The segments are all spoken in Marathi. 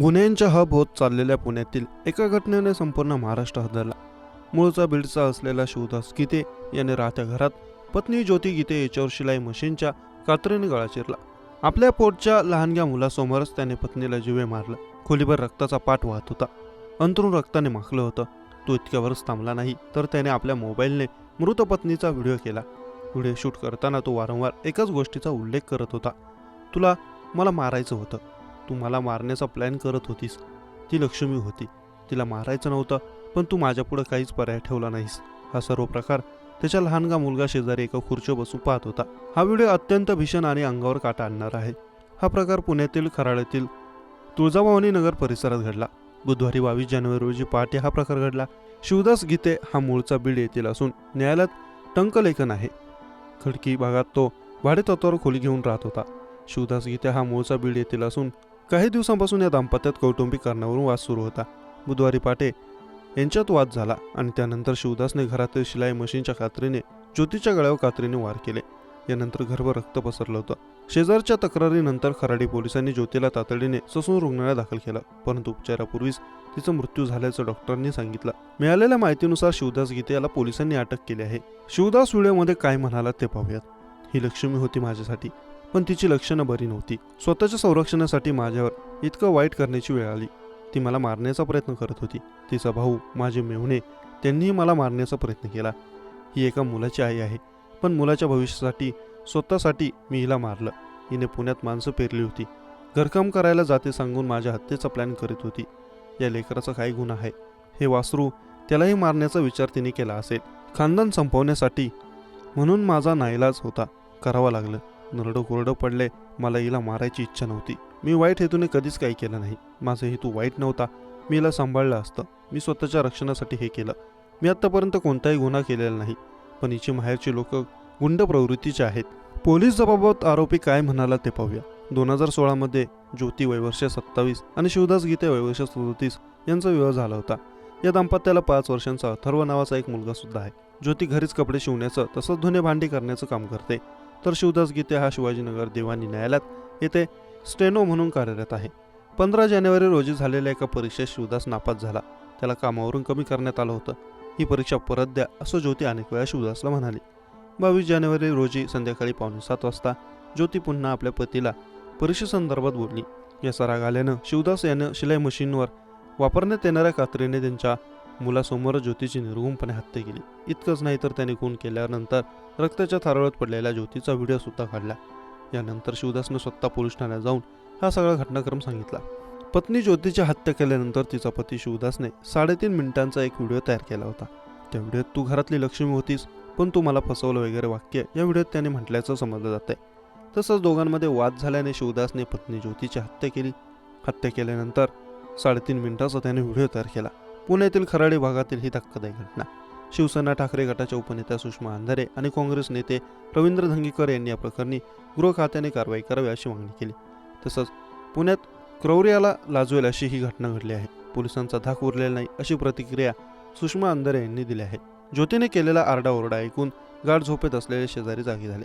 गुन्ह्यांच्या हब होत चाललेल्या पुण्यातील एका घटनेने संपूर्ण महाराष्ट्र हादरला. मूळचा बीडचा असलेला शिवदास गीते याने राहत्या घरात पत्नी ज्योती गीते याच्यावर शिलाई मशीनच्या कात्रीने गळा चिरला. आपल्या पोटच्या लहानग्या मुलासमोरच त्याने पत्नीला जीवे मारलं. खोलीभर रक्ताचा पाठ वाहत होता. अंतरून रक्ताने माखलं होतं. तो इतक्यावरच थांबला नाही तर त्याने आपल्या मोबाईलने मृत पत्नीचा व्हिडिओ केला. व्हिडिओ शूट करताना तो वारंवार एकाच गोष्टीचा उल्लेख करत होता. तुला मला मारायचं होतं. तू मला मारण्याचा प्लॅन करत होतीस. ती लक्ष्मी होती. तिला मारायचं नव्हतं पण तू माझ्यापुढं काहीच पर्याय ठेवला नाहीस. हा सर्व प्रकार त्याच्या लहानगा मुलगा शेजारी एका खुर्चीवर बसून पाहत होता. हा व्हिडिओ अत्यंत भीषण आणि अंगावर काटा आणणार आहे. हा प्रकार पुण्यातील खराळ्यातील तुळजाभवानी नगर परिसरात घडला. बुधवारी बावीस जानेवारी रोजी पहाटे हा प्रकार घडला. शिवदास गीते हा मूळचा बीड येथील असून न्यायालयात टंकलेखन आहे. खडकी भागात तो भाडेतत्वावर खोली घेऊन राहत होता. शिवदास गीते हा मूळचा बीड येथील असून काही दिवसांपासून या दाम्पत्यात कौटुंबिक कारणावरून वाद सुरू होता. बुधवारी पाटे यांच्यात वाद झाला आणि त्यानंतर शिवदासने घरातील शिलाई मशीनच्या कात्रीने ज्योतीच्या गळ्यावर कात्रीने वार केले. यानंतर घरभर रक्त पसरलं होतं. शेजारच्या तक्रारीनंतर खराडी पोलिसांनी ज्योतीला तातडीने ससून रुग्णालयात दाखल केलं परंतु उपचारापूर्वीच तिचा मृत्यू झाल्याचं डॉक्टरांनी सांगितलं. मिळालेल्या माहितीनुसार शिवदास गीते याला पोलिसांनी अटक केली आहे. शिवदास व्हिडिओमध्ये काय म्हणाला ते पाहूयात. ही लक्ष्मी होती माझ्यासाठी. पण तिची लक्षणं बरी नव्हती. स्वतःच्या संरक्षणासाठी माझ्यावर इतकं वाईट करण्याची वेळ आली. ती मला मारण्याचा प्रयत्न करत होती. तिचा भाऊ माझे मेहुणे त्यांनीही मला मारण्याचा प्रयत्न केला. ही एका मुलाची आई आहे. पण मुलाच्या भविष्यासाठी स्वतःसाठी मी हिला मारलं. हिने पुण्यात माणसं पेरली होती. घरकाम करायला जाते सांगून माझ्या हत्येचा प्लॅन करीत होती. या लेकराचा काय गुन्हा आहे? हे वासरू त्यालाही मारण्याचा विचार तिने केला असेल. खानदान संपवण्यासाठी म्हणून माझा नाईलाज होता. करावा लागलं. नरडं कोरडं पडले. मला हिला मारायची इच्छा नव्हती. मी वाईट हेतूने कधीच काही केलं नाही. माझा हेतू वाईट नव्हता. मी हिला सांभाळलं असतं. मी स्वतःच्या रक्षणासाठी हे केलं. मी आत्तापर्यंत कोणताही गुन्हा केलेला नाही. पण हिची माहेरची लोक गुंड प्रवृत्तीचे आहेत. पोलीस जबाबत आरोपी काय म्हणाला ते पाहूया. दोन हजार सोळामध्ये ज्योती वयवर्ष सत्तावीस आणि शिवदास गीते वयवर्ष सदतीस यांचा विवाह झाला होता. या दाम्पत्याला पाच वर्षांचा अथर्व नावाचा एक मुलगा सुद्धा आहे. ज्योती घरीच कपडे शिवण्याचं तसंच धुणे भांडी करण्याचं काम करते. तर शिवदास गीते हा शिवाजीनगर दिवाणी न्यायालयात येथे स्टेनो म्हणून कार्यरत आहे. पंधरा जानेवारी रोजी झालेल्या एका परीक्षेत शिवदास नापास झाला. त्याला कामावरून कमी करण्यात आलं होतं. ही परीक्षा परत द्या असं ज्योती अनेक वेळा शिवदासला म्हणाली. बावीस जानेवारी रोजी संध्याकाळी पावणे सात वाजता ज्योती पुन्हा आपल्या पतीला परीक्षेसंदर्भात बोलली. याचा राग आल्यानं शिवदास यानं शिलाई मशीनवर वापरण्यात येणाऱ्या कात्रीने त्यांच्या मुलासमोर ज्योतीची निर्गुणपणे हत्या केली. इतकंच नाही तर त्याने खून केल्यानंतर रक्ताच्या थारोळ्यात पडलेल्या ज्योतीचा व्हिडिओ सुद्धा काढला. यानंतर शिवदासनं स्वतः पोलीस ठाण्यात जाऊन हा सगळा घटनाक्रम सांगितला. पत्नी ज्योतीची हत्या केल्यानंतर तिचा पती शिवदासने साडेतीन मिनिटांचा एक व्हिडिओ तयार केला होता. त्या व्हिडिओत तू घरातली लक्ष्मी होतीस पण तू मला फसवलं वगैरे वाक्य या व्हिडिओत त्याने म्हटल्याचं समजलं जातंय. तसंच दोघांमध्ये वाद झाल्याने शिवदासने पत्नी ज्योतीची हत्या केली. हत्या केल्यानंतर साडेतीन मिनिटाचा त्याने व्हिडिओ तयार केला. पुण्यातील खराडी भागातील ही धक्कादायक घटना. शिवसेना ठाकरे गटाच्या उपनेत्या सुषमा अंधारे आणि काँग्रेस नेते रवींद्र धंगीकर यांनी या प्रकरणी गृह खात्याने कारवाई करावी अशी मागणी केली. तसंच पुण्यात क्रौर्याला लाजवेल अशी ही घटना घडली आहे. पोलिसांचा धाक उरलेला नाही अशी प्रतिक्रिया सुषमा अंधारे यांनी दिली आहे. ज्योतीने केलेला आरडाओरडा ऐकून गाढ झोपेत असलेले शेजारी जागी झाले.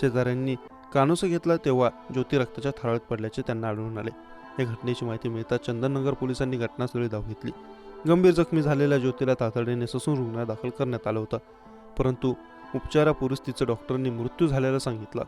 शेजाऱ्यांनी कानोसं घेतला तेव्हा ज्योती रक्ताच्या थाळ्यात पडल्याचे त्यांना आढळून आले. या घटनेची माहिती मिळताच चंदननगर पोलिसांनी घटनास्थळी धाव घेतली. गंभीर जखमी झालेल्या ज्योतीला तातडीने ससून रुग्णालयात दाखल करण्यात आलं होतं. परंतु उपचारापूर्वीच तिचं डॉक्टरांनी मृत्यू झाल्याला सांगितलं.